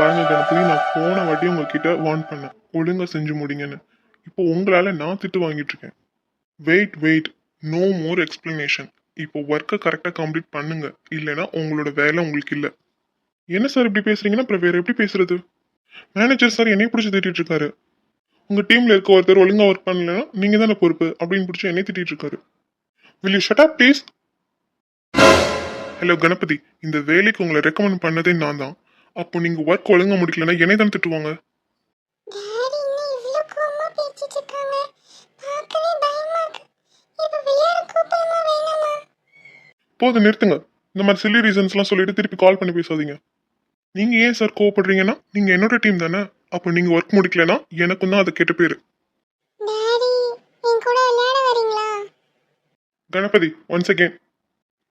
பாருங்க கணபதி நான் போன வாட்டி உங்ககிட்ட வார்ன் பண்ணேன். ஒழுங்கா செஞ்சு முடிங்கன்னு. இப்போ உங்களால நான் திட்டு வாங்கிட்டு இருக்கேன். Wait wait no more explanation இப்போ ஒர்க்கை கரெக்டாக கம்ப்ளீட் பண்ணுங்க. இல்லைன்னா உங்களோட வேலை உங்களுக்கு இல்லை. என்ன சார் இப்படி பேசுறீங்கன்னா? அப்புறம் வேற எப்படி பேசுறது? மேனேஜர் சார் என்னை பிடிச்சி திட்டிட்டு இருக்காரு. உங்க டீம்ல இருக்க ஒருத்தர் ஒழுங்கா ஒர்க் பண்ணலன்னா நீங்க தானே பொறுப்பு அப்படின்னு பிடிச்சி என்னை திட்டிட்டு இருக்காரு. Will you shut up please hello Ganapathi. இந்த வேலைக்கு உங்களை ரெக்கமெண்ட் பண்ணதே நான் தான். அப்போ நீங்க ஒர்க் ஒழுங்கா முடிக்கலன்னா என்னை தானே திட்டுவாங்க? போதும் நிறுத்துங்க. இந்த மாதிரி சில்லி ரீசன்ஸ்லாம் சொல்லிட்டு திருப்பி கால் பண்ணி பேசாதீங்க. நீங்க ஏன் சார் கோவப்படுறீங்கன்னா நீங்க என்னோட டீம் தானே. அப்போ நீங்க ஒர்க் முடிக்கலன்னா எனக்கும் தான் அது கெட்ட பேரு. கணபதி ஒன்ஸ் அகேன்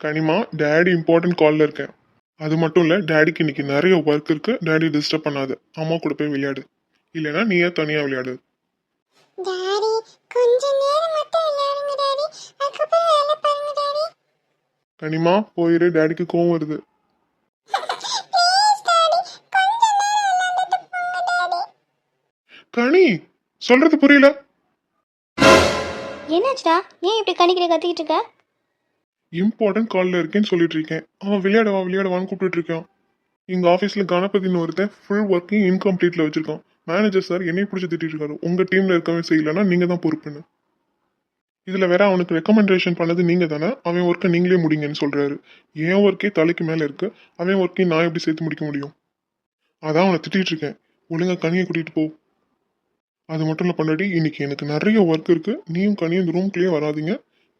கனிமா டேடி இம்பார்ட்டன்ட் காலில் இருக்கேன். அது மட்டும் இல்லை டேடிக்கு இன்னைக்கு நிறைய ஒர்க் இருக்கு. டேடி டிஸ்டர்ப் பண்ணாத. அம்மா கூட போய் விளையாடு. இல்லைன்னா நீயே தனியாக விளையாடு. டாடி கொஞ்ச நேரம் மட்டும் விளையாடுங்க டாடி அதுக்கப்புறம் வேலை பாருங்க டாடி கனிமா போயிரு டேடிக்கு கோவம் வருது. ப்ளீஸ் டாடி கொஞ்ச நேரம் விளையாண்டுட்டு போங்க டாடி கனி சொல்றது புரியல. என்னாச்சுடா? ஏன் இப்படி கணிக்கிற கத்திக்கிட்டு இருக்க? இம்பார்ட்டன்ட் காலில் இருக்கேன்னு சொல்லிட்டு இருக்கேன். அவன் விளையாடவா விளையாடுவான்னு கூப்பிட்டு இருக்கான் எங்கள் ஆஃபீஸில் கணபதினு ஒருத்தன் ஃபுல் ஒர்க்கையும் இன்கம்ப்ளீட்டில் வச்சுருக்கான். மேனேஜர் சார் என்னை பிடிச்சி திட்டிட்டு இருக்காரு. உங்கள் டீமில் இருக்கவே செய்யலைன்னா நீங்கள் தான் பொறுப்புன்னு. இதில் வேற அவனுக்கு ரெக்கமெண்டேஷன் பண்ணது நீங்கள் தானே? அவன் ஒர்க்கை நீங்களே முடிங்கன்னு சொல்கிறாரு என் ஒர்க்கே தலைக்கு மேலே இருக்குது அவன் ஒர்க்கையும் நான் எப்படி சேர்த்து முடிக்க முடியும்? அதான் அவனை திட்டிகிட்டு இருக்கேன். ஒழுங்காக கனியை கூட்டிகிட்டு போ. அது மட்டும் இல்லை பண்ணாடி இன்னைக்கு எனக்கு நிறைய ஒர்க் இருக்குது நீயும் கனியும் இந்த ரூம்குள்ளேயே வராதீங்க.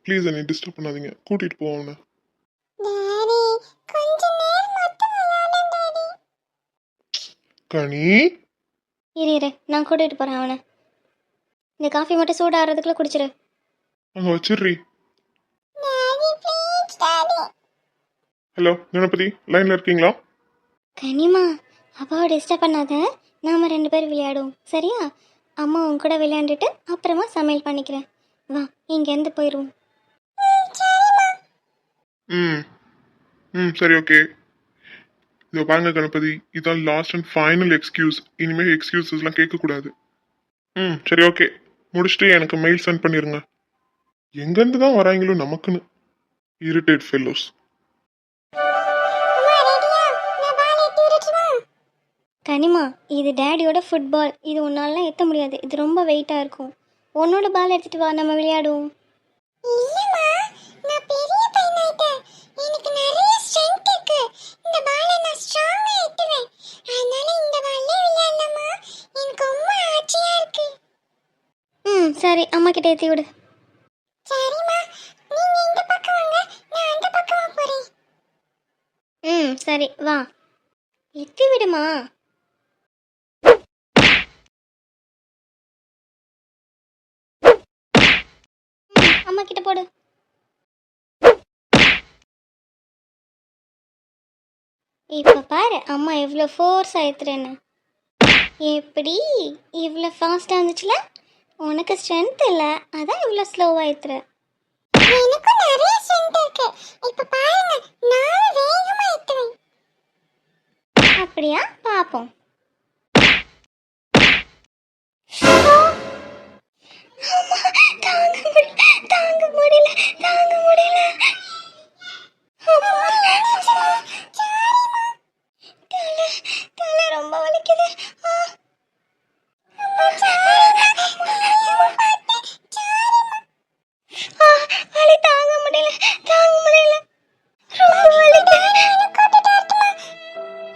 ப்ளீஸ் என்னை டிஸ்டர்ப் பண்ணாதீங்க. கூட்டிட்டு போ அவனை. கனி? இரு இரு. நான் கூட்டிகிட்டு போகிறேன் அவனை. இந்த காஃபி மட்டும் சூடாகிறதுக்குள்ளே குடிச்சிரு. அங்க வச்சிடுறி. ஹலோ கணபதி லைன்ல இருக்கீங்களா? கனிமா அப்பாவை டிஸ்டர்ப் பண்ணாத. நாம ரெண்டு பேரும் விளையாடுவோம். சரியா? அம்மா உன் கூட விளையாண்டுட்டு அப்புறமா சமையல் பண்ணிக்கிறேன். வா இங்கேருந்து போயிடுவோம். ம். ம். சரி ஓகே. இதோ பாருங்க கணபதி. இதான் லாஸ்ட் அண்ட் ஃபைனல் எக்ஸ்கியூஸ் இனிமேல் எக்ஸ்கியூசஸ்லாம் கேட்கக்கூடாது. ம். சரி ஓகே. முடிச்சுட்டு எனக்கு மெயில் சென்ட் பண்ணிடுங்க எங்கேருந்து தான் வராங்களோ நமக்குன்னு. இரிட்டேட் ஃபெல்லோஸ் கனிமா இது டேடியோட ஃபுட்பால் இது உன்னாலாம் எத்த முடியாது. இது ரொம்ப வெயிட்டாக இருக்கும். உன்னோட பால் எடுத்துகிட்டு வா நம்ம விளையாடுவோம். இல்லம்மா நான் பெரிய எனக்கு நிறைய ஸ்ட்ரெngth இருக்கு. இந்த பாலை நான் ஸ்ட்ராங்கா எட்டுவேன் அதனால இந்த பால்லே விளையாடலாமா? எனக்கு ரொம்ப ஆச்சரியா இருக்கு. ம் சரி. அம்மா கிட்ட ஏற்றி விடு. சரிம்மா. நீங்க இந்த பக்கம் வாங்க. நான் அந்த பக்கமா போறேன். ம் சரி. வா. எத்தி விடுமா? அம்மா கிட்ட போடு. இப்போ பாரு அம்மா எவ்வளோ ஃபோர்ஸாக ஏற்றுறேன்னு எப்படி இவ்வளோ ஃபாஸ்ட்டாக இருந்துச்சுல உனக்கு ஸ்ட்ரென்த் இல்லை அதான் இவ்வளோ ஸ்லோவாக ஏற்றுற எனக்கும் நிறைய ஸ்ட்ரெngth இருக்கு இப்ப பாருங்க வேகமா எட்டுவேன் அப்படியா பார்ப்போம் தாங்க முடியல தாங்க முடியல தாங்க முடியல தலை தலை ரொம்ப வலிக்குது. வலி தாங்க முடியல தாங்க முடியல. ரொம்ப வலிக்குது.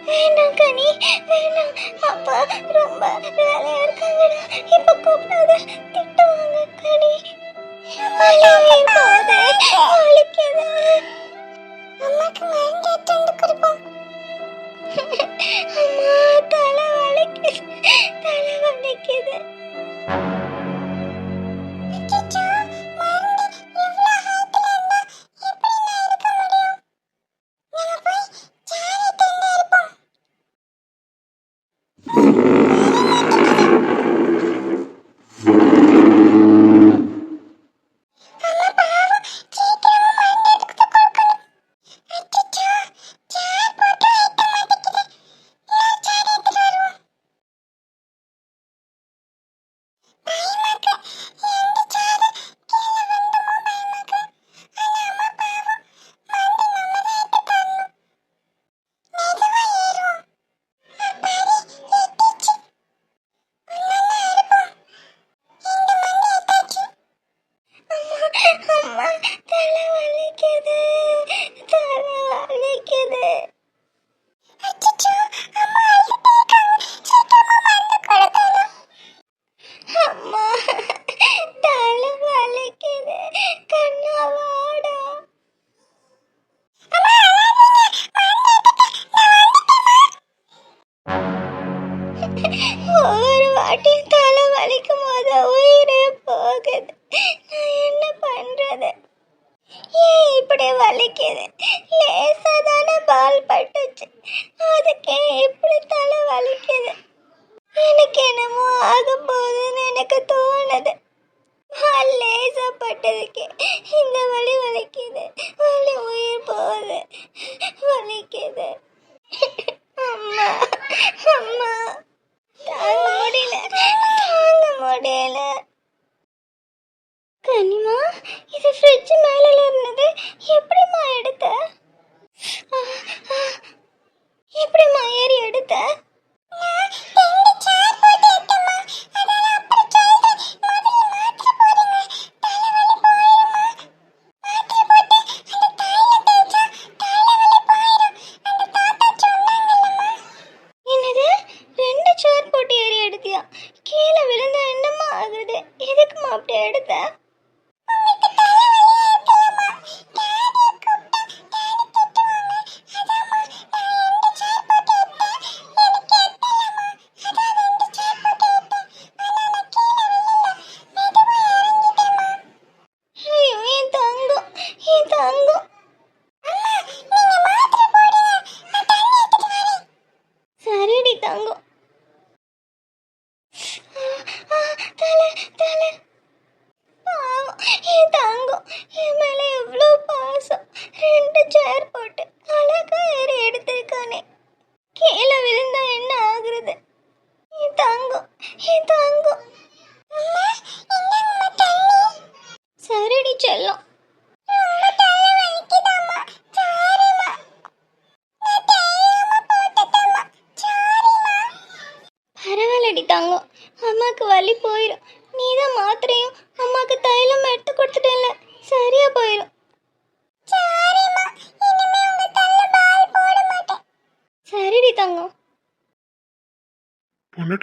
வேண்டாம் கனி வேண்டாம் அப்பா ரொம்ப வேலையா இருக்காங்கடா. இப்ப கூப்பிடாத திட்டுவாங்க கனி. வலியே போதே வலிக்குது. அம்மாக்கு அம்மா அம்மா தலை வலிக்குது லேசாக தானே பால் பட்டுச்சு. அதுக்கே இப்படி தலை வலிக்குது. எனக்கு என்னமோ ஆகும் போதுன்னு எனக்கு தோணுது. பால் லேசாக பட்டதுக்கே இந்த வலி வலிக்குது. வலி உயிர் போகுது. வலிக்குது. அம்மா அம்மா. தாங்க முடியல. தாங்க முடியல. கனிமா இது ஃப்ரிட்ஜ் மேலே இருந்தது. எப்படிம்மா எடுத்த?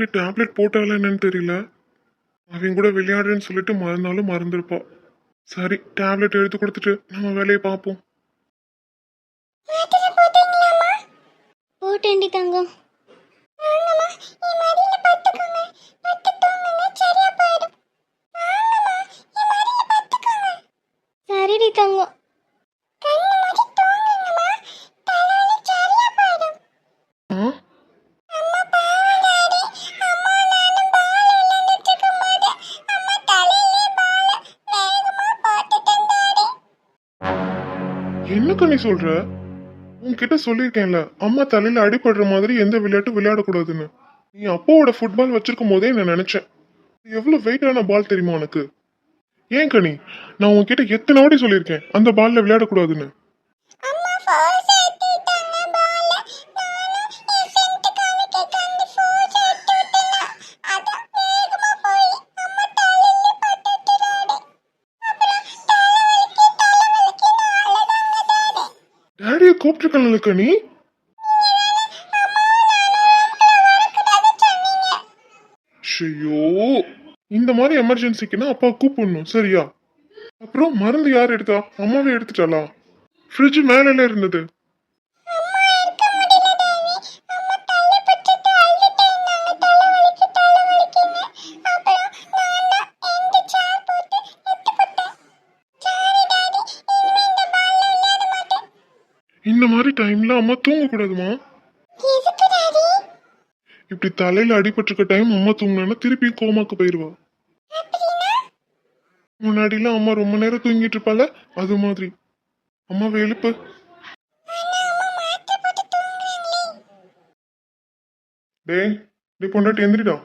பொண்டாட்டி டேப்லெட் போட்டாலும் என்னன்னு தெரியல. அவன் கூட விளையாடுறேன்னு சொல்லிட்டு மறந்தாலும் மறந்துருப்பா. சரி டேப்லெட் எடுத்து கொடுத்துட்டு நம்ம வேலையை பார்ப்போம். மாத்திரை போட்டீங்களாம்மா? போட்டேன்டி தங்கம். என்ன கண்ணி சொல்ற? உன்கிட்ட சொல்லியிருக்கேன்ல அம்மா தலையில அடிபடுற மாதிரி எந்த விளையாட்டும் விளையாடக்கூடாதுன்னு. நீ அப்பாவோட ஃபுட்பால் வச்சிருக்கும் போதே நான் நினைச்சேன். எவ்வளவு வெயிட்டான பால் தெரியுமா உனக்கு? ஏன் கனி நான் உன்கிட்ட எத்தனை வாட்டி சொல்லியிருக்கேன் அந்த பால்ல விளையாடக்கூடாதுன்னு. டேடியை கூப்பிட்டுருக்கல ஐயோ இந்த மாதிரி எமர்ஜென்சிக்குன்னா அப்பா கூப்பிடணும் சரியா? அப்புறம் மருந்து யார் எடுத்தா? அம்மாவே எடுத்துட்டாளா? ஃப்ரிட்ஜ் மேலே இருந்தது. அம்மா தூங்கக்கூடாதுமா. எதுக்கு டாடி? இப்படி தலையில அடிபட்டிருக்க டைம் அம்மா தூங்கினா திருப்பி கோமாக்கு போயிருவா. முன்னாடிலாம் அம்மா ரொம்ப நேரம் தூங்கிட்டு இருப்பால அது மாதிரி. எழுப்பு. அம்மா தூங்குறாங்களே. டேய் டேய் பொண்டாட்டி எந்திரிடா.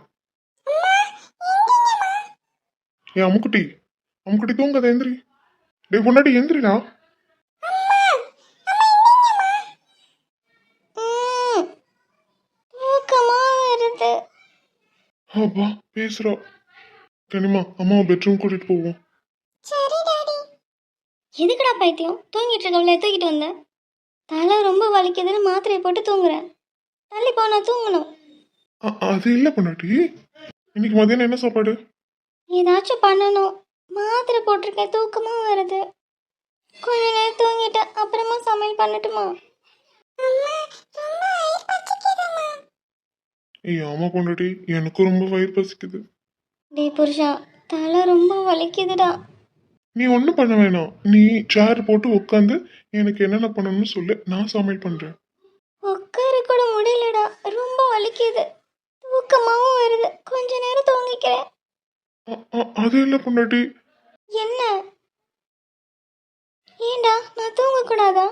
ஏன் அம்முக்குட்டி அம்முக்குட்டி தூங்காத எந்திரி. டேய் பொண்டாட்டி எந்திரிடா ம், தூக்கமா வருது அப்பா பேசுறா. கனிமா அம்மாவை பெட்ரூம் கூட்டிட்டு போவோம். சரி டாடி. எதுக்குடா பைத்தியம்? தூங்கிட்டு இருக்கவளே தூக்கிட்டு வந்த? தலை ரொம்ப வலிக்குதுன்னு மாத்திரையை போட்டு தூங்குறேன் தள்ளி போனா தூங்கணும். அ- அது இல்லை பொண்டாட்டி. இன்னைக்கு மதியானம் என்ன சாப்பாடு? ஏதாச்சும் பண்ணணும். மாத்திரை போட்டிருக்கேன் தூக்கமும் வருது. கொஞ்ச நேரம் தூங்கிட்டேன். அப்புறமா சமையல் பண்ணட்டுமா? அம்மா ரொம்ப ஏய் ஆமா பொண்டாட்டி? எனக்கும் ரொம்ப வயிறு பசிக்குது. டேய் புருஷா தலை ரொம்ப வலிக்குதுடா. நீ ஒன்றும் பண்ண வேணாம். நீ சேர் போட்டு உட்காந்து எனக்கு என்னென்ன பண்ணணும்னு சொல்லு. நான் சமையல் பண்ணுறேன் உட்கார கூட முடியலடா. ரொம்ப வலிக்குது. தூக்கமாவும் வருது. கொஞ்ச நேரம் தூங்கிக்கிறேன். அது இல்லை பொண்டாட்டி. என்ன? ஏண்டா நான் தூங்க கூடாதா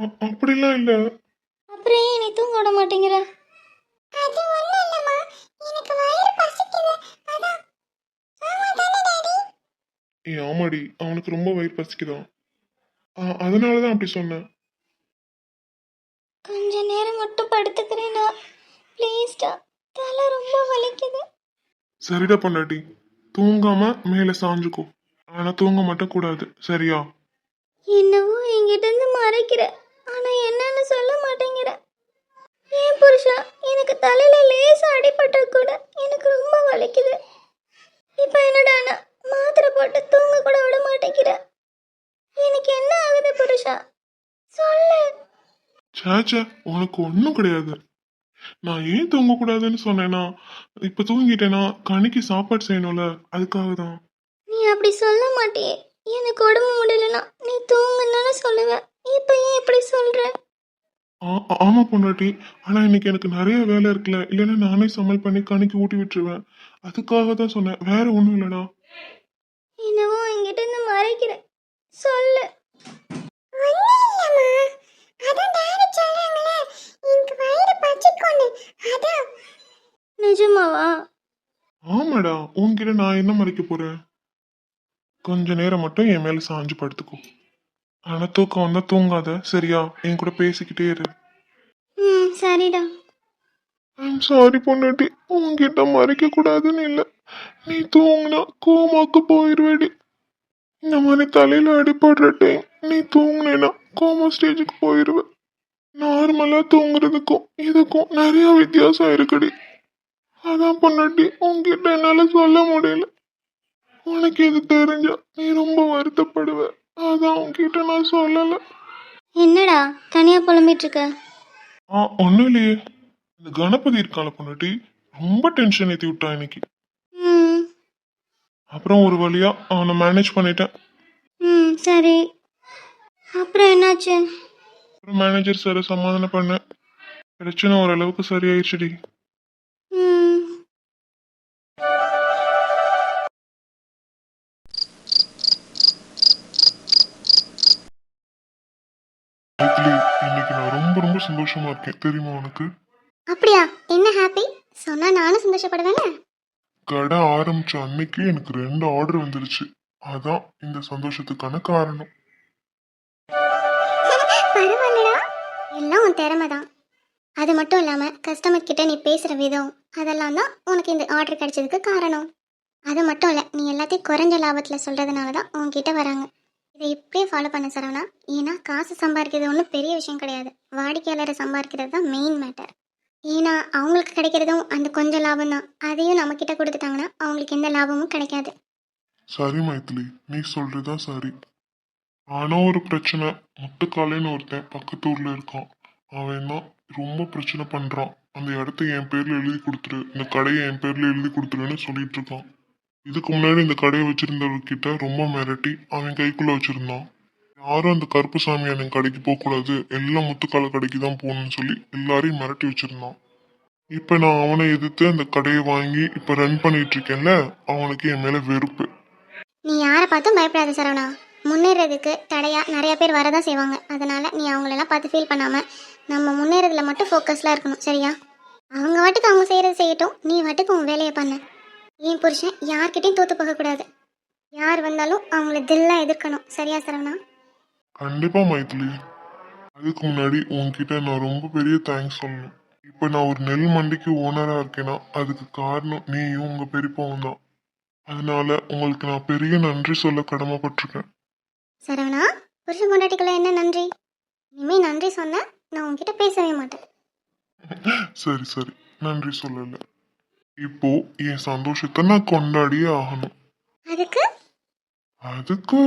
அ- அப்படிலாம் இல்லை. அப்புறம் ஏன் நீ தூங்க விட மாட்டேங்கிற? அது ஒண்ணும் இல்லம்மா. எனக்கு வயிறு பசிக்குது. அதான். ஆமா தானே டாடி? ஏய் ஆமாடி. அவனுக்கு ரொம்ப வயிறு பசிக்குதான் அதனால தான் அப்படி சொன்னேன். கொஞ்ச நேரம் மட்டும் படுத்துக்கிறேன்டா ப்ளீஸ்டா தலை ரொம்ப வலிக்குது. சரிடா பொண்டாட்டி. தூங்காம மேலே சாஞ்சுக்கோ. ஆனா தூங்க மட்டும் கூடாது. சரியா? என்னவோ என்கிட்ட இருந்து மறைக்கிற. ஆனா என்னன்னு சொல்ல மாட்டேங்கிற. ஏன் புருஷா? எனக்கு தலையில லேசா அடிபட்டா கூட எனக்கு ரொம்ப வலிக்குது. இப்போ என்னடானா மாத்திரை போட்டு தூங்க கூட விட மாட்டேங்கிற. எனக்கு என்ன ஆகுது புருஷா? சொல்லு. சேச்சே உனக்கு ஒன்றும் கிடையாது. நான் ஏன் தூங்கக்கூடாதுன்னு சொன்னேன்னா இப்போ தூங்கிட்டேன்னா கணிக்கு சாப்பாடு செய்யணும்ல அதுக்காக தான் நீ அப்படி சொல்ல மாட்டியே. எனக்கு உடம்பு முடியலனா நீ தூங்குன்னு சொல்லுவேன் இப்போ ஏன் இப்படி சொல்ற? ஆ- ஆமா பொண்டாட்டி. ஆனா இன்னைக்கு எனக்கு நிறைய வேலை இருக்குல்ல. இல்லைன்னா நானே சமையல் பண்ணி கணிக்கு ஊட்டி விட்டுருவேன். அதுக்காக தான் சொன்னேன். வேற ஒன்றும் இல்லைடா. என்னவோ என்கிட்ட இருந்து மறைக்கிற. சொல்லு. ஒண்ணும் நிஜமாவா? ஆமாடா. உன்கிட்ட நான் என்ன மறைக்க போறேன்? கொஞ்ச நேரம் மட்டும் என் மேல சாஞ்சு படுத்துக்கோ. ஆனா தூக்கம் வந்தா தூங்காத. சரியா? என் கூட பேசிக்கிட்டே இரு. ம் சரிடா. ஐம் சாரி பொண்டாட்டி. உன்கிட்ட மறைக்க கூடாதுன்னு இல்லை. நீ தூங்கினா கோமாக்கு போயிருவேடி. இந்த மாதிரி தலையில அடிபடுற டைம் நீ தூங்குனேன்னா கோமா ஸ்டேஜுக்கு போயிருவ. நார்மலா தூங்குறதுக்கும் இதுக்கும் நிறைய வித்தியாசம் இருக்குடி. அதான் பொண்டாட்டி உன்கிட்ட என்னால சொல்ல முடியல. உனக்கு இது தெரிஞ்சா நீ ரொம்ப வருத்தப்படுவ. அதான் உன்கிட்ட நான் சொல்லல. என்னடா தனியா புலம்பிட்டு இருக்க ஆ ஒன்றும் இல்லையே. இந்த கணபதி இருக்கான பொண்டாட்டி ரொம்ப டென்ஷன் ஏற்றி விட்டான் இன்னைக்கு. ம். அப்புறம் ஒரு வழியா அவனை மேனேஜ் பண்ணிட்டேன். ம் சரி. அப்புறம் என்னாச்சு? அப்புறம் மேனேஜர் சாரை சமாதானம் பண்ணேன். பிரச்சனை ஓரளவுக்கு சரியாயிடுச்சுடி மைத்திலி இன்னைக்கு நான் ரொம்ப ரொம்ப சந்தோஷமா இருக்கேன். தெரியுமா உனக்கு? அப்படியா? என்ன ஹாப்பி சொன்னா நானும் சந்தோஷப்படுவேனே? கடை ஆரம்பிச்ச அன்னைக்கு எனக்கு ரெண்டு ஆர்டர் வந்துருச்சு. அதான் இந்த சந்தோஷத்துக்கான காரணம். பரவாயில்லடா. எல்லாம் உன் திறமை தான் அது மட்டும் இல்லாமல் கஸ்டமர் கிட்ட நீ பேசுகிற விதம் அதெல்லாம் தான் உனக்கு இந்த ஆர்டர் கிடைச்சதுக்கு காரணம். அது மட்டும் இல்லை நீ எல்லாத்தையும் குறைஞ்ச லாபத்தில் சொல்கிறதுனால தான் உன்கிட்ட வராங்க. இதை இப்படியே ஃபாலோ பண்ண சரவணா. ஏன்னா காசு சம்பாதிக்கிறது ஒன்றும் பெரிய விஷயம் கிடையாது. வாடிக்கையாளரை சம்பாதிக்கிறது தான் மெயின் மேட்டர் ஏன்னா அவங்களுக்கு கிடைக்கிறதும் அந்த கொஞ்சம் லாபம் தான். அதையும் நம்மக்கிட்ட கொடுத்துட்டாங்கன்னா அவங்களுக்கு எந்த லாபமும் கிடைக்காது. சரி மைத்திலி நீ சொல்றதுதான் சரி. ஆனா ஒரு பிரச்சனை. முட்டுக்காலேன்னு ஒருத்தன் பக்கத்து ஊர்ல இருக்கான். அவன் தான் ரொம்ப பிரச்சனை பண்றான். அந்த இடத்த என் பேர்ல எழுதி கொடுத்துரு. இந்த கடையை என் பேர்ல எழுதி கொடுத்துருன்னு சொல்லிட்டு இருக்கான். இதுக்கு முன்னாடி இந்த கடையை வச்சிருந்தவர்கிட்ட ரொம்ப மிரட்டி அவன் கைக்குள்ள வச்சிருந்தான். யாரும் அந்த கருப்பு சாமி அண்ணன் கடைக்கு போகக்கூடாது எல்லாம் முத்துக்கால கடைக்கு தான் போகணும்னு சொல்லி எல்லாரையும் மிரட்டி வச்சிருந்தான். இப்ப நான் அவனை எதிர்த்து அந்த கடையை வாங்கி இப்ப ரன் பண்ணிட்டு இருக்கேன்ல அவனுக்கு என் மேல வெறுப்பு. நீ யாரை பார்த்தும் பயப்படாத சரவணா. முன்னேறதுக்கு தடையா நிறைய பேர் வரதான் செய்வாங்க. அதனால நீ அவங்களெல்லாம் பார்த்து ஃபீல் பண்ணாம நம்ம முன்னேறதுல மட்டும் ஃபோக்கஸ்லாம் இருக்கணும் சரியா? அவங்க வாட்டுக்கு அவங்க செய்யறது செய்யட்டும். நீ வாட்டுக்கு உன் வேலையை பண்ண. என் புருஷன் யார்கிட்டயும் தோத்து போகக்கூடாது யார் வந்தாலும் அவங்கள தில்லா எதிர்க்கணும். சரியா சரவணா? கண்டிப்பா மைத்திலி அதுக்கு முன்னாடி உன்கிட்ட நான் ரொம்ப பெரிய தேங்க்ஸ் சொல்லணும். இப்போ நான் ஒரு நெல் மண்டிக்கு ஓனரா இருக்கேன்னா அதுக்கு காரணம் நீயும் உங்க பெரியப்பாவும் தான். அதனால உங்களுக்கு நான் பெரிய நன்றி சொல்ல கடமைப்பட்டிருக்கேன். சரவணா புருஷன் பொண்டாட்டிக்குள்ள என்ன நன்றி? இனிமே நன்றி சொன்ன நான் உன்கிட்ட பேசவே மாட்டேன். சரி சரி. நன்றி சொல்லல. இப்போ என் சந்தோஷத்தை நான் கொண்டாடியே ஆகணும். அதுக்கு? அதுக்கு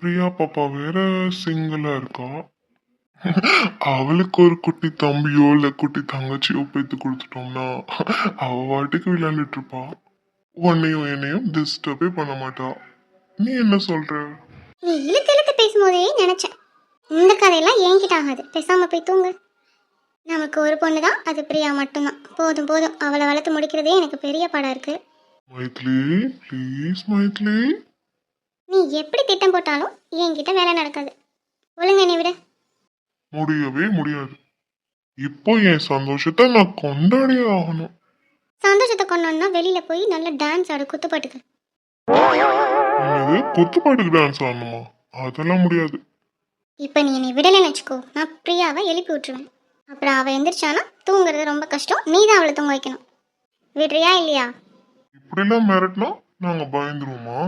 பிரியா பாப்பா வேற சிங்கிளா இருக்கா? அவளுக்கு ஒரு குட்டி தம்பியோ இல்ல குட்டி தங்கச்சியோ பேத்து கொடுத்துட்டோம்னா அவ வாட்டுக்கு விளையாண்டுட்டு இருப்பா. உன்னையும் என்னையும் டிஸ்டர்பே பண்ண மாட்டா. நீ என்ன சொல்ற? நீ இழுத்து இழுத்து பேசும்போதே நினைச்சேன். இந்த கதையெல்லாம் என்கிட்ட ஆகாது. பேசாம போய் தூங்கு. நமக்கு ஒரு பொண்ணு தான் அது பிரியா மட்டும்தான். போதும் போதும். அவளை வளர்த்து முடிக்கிறதே எனக்கு பெரிய படம் இருக்கு. மைத்லி ப்ளீஸ் மைத்லி. நீ எப்படி திட்டம் போட்டாலும் என்கிட்ட வேலை நடக்காது. ஒழுங்க என்னை விட. முடியவே முடியாது. இப்போ என் சந்தோஷத்தை நான் கொண்டாடியே ஆகணும். சந்தோஷத்தை கொண்டோன்னா வெளியில போய் நல்லா டான்ஸ் ஆடு குத்துப்பாட்டுக்கு என்னது? குத்துப்பாட்டுக்கு டான்ஸ் ஆடணுமா? அதெல்லாம் முடியாது. இப்போ நீ என்னை விடலைன்னு வச்சுக்கோ. நான் பிரியாவை எழுப்பி விட்டுருவேன். அப்புறம் அவள் எந்திரிச்சானா தூங்குறது ரொம்ப கஷ்டம். நீ தான் அவளை தூங்க வைக்கணும். விடுறியா இல்லையா? இப்படிலாம் மிரட்டினா நாங்க பயந்துருவோமா?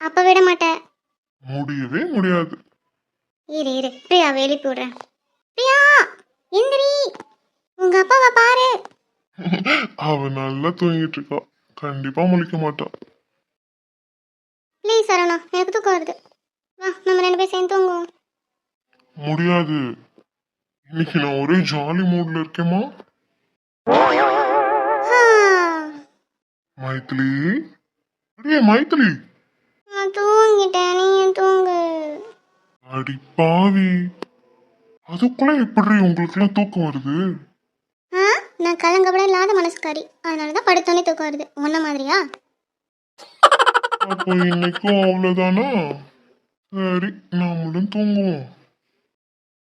அப்போ விட மாட்டேன் முடியவே முடியாது. இரு இரு. பிரியாவை எழுப்பி விடுறேன். பிரியா எந்திரி. உங்க அப்பாவை பாரு. அவ நல்லா தூங்கிட்டு இருக்கா. கண்டிப்பா முழிக்க மாட்டா. ப்ளீஸ் சரவணா எனக்கு தூக்கம் வருது. வா நம்ம ரெண்டு பேரும் சேர்ந்து தூங்குவோம். முடியாது. இன்னைக்கு நான் ஒரே ஜாலி மூட்ல இருக்கேமா மைத்திலி. அடியே மைத்திலி. நான் தூங்கிட்டேன் நீ தூங்கு. அடி பாவி. அதுக்குள்ள எப்படி உங்களுக்கு எல்லாம் தூக்கம் வருது? நான் கலங்கப்பட இல்லாத மனசுக்காரி. அதனால தான் படுத்தோன்னே தூக்கம் வருது. உன்ன மாதிரியா? அப்போ இன்னைக்கும் அவ்வளவுதானா? சரி நாமளும் தூங்குவோம்.